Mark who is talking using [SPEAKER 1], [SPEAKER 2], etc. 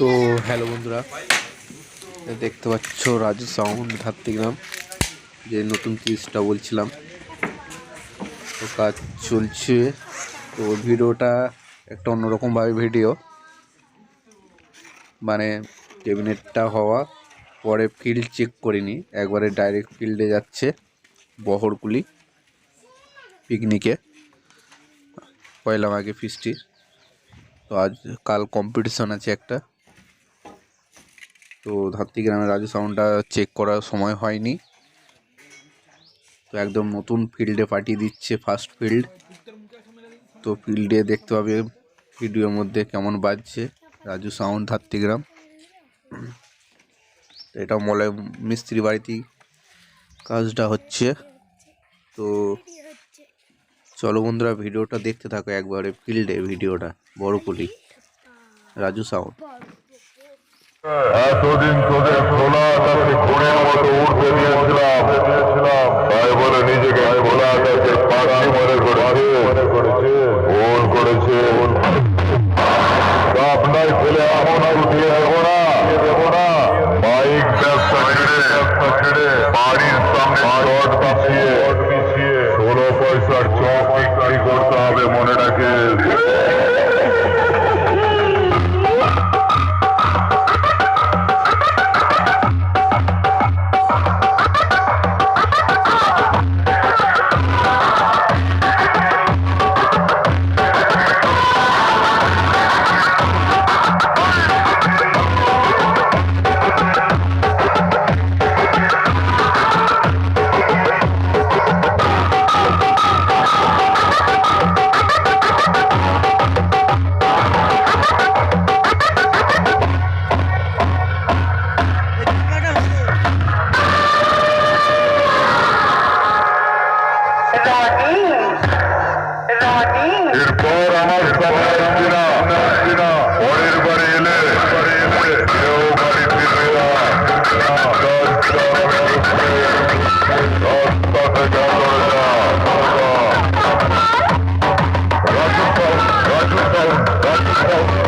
[SPEAKER 1] তো হ্যালো বন্ধুরা, দেখতে পাচ্ছ রাজু সাউন্ড ধাত্রিগ্রাম যে নতুন সিরিজটা বলছিলাম। তো কাজ চলছে, তো ভিডিওটা একটা অন্যরকমভাবে ভিডিও মানে ক্যাবিনেটটা হওয়া, পরে ফিল্ড চেক করিনি, একবারে ডাইরেক্ট ফিল্ডে যাচ্ছে বহরকুলি পিকনিকে পয়লা মাঘে ফিস্টির তো আজ কাল কম্পিটিশন আছে একটা। তো ধাত্রী গ্রামের রাজু সাউন্ডটা চেক করার সময় হয়নি। তো একদম নতুন ফিল্ডে পাঠিয়ে দিচ্ছে ফার্স্ট ফিল্ড তো ফিল্ডে দেখতে পাবে ভিডিওর মধ্যে কেমন বাজছে রাজু সাউন্ড ধাত্রীগ্রাম তো এটা মলে মিস্ত্রি বাড়িতেই কাজটা হচ্ছে। তো চলো বন্ধুরা ভিডিওটা দেখতে থাকো একবারে ফিল্ডে ভিডিওটা বড় বড়কুলি রাজু সাউন্ড।
[SPEAKER 2] এতদিন তোদের খোলা আকাশে ঘোড়ের মতো উঠতে দিয়েছিলাম। তাই বলে নিজেকে খোলা আকাশে পাখি মনে করেছে। ভুল করেছে। আপনার ছেলে এমন আর উঠিয়ে দেবো না। দেবো না বাইক ব্যবসা ছেড়ে ব্যবসা ছেড়ে বাড়ির সামনে পিছিয়ে ষোলো পয়সার চক বিক্রি করতে I don't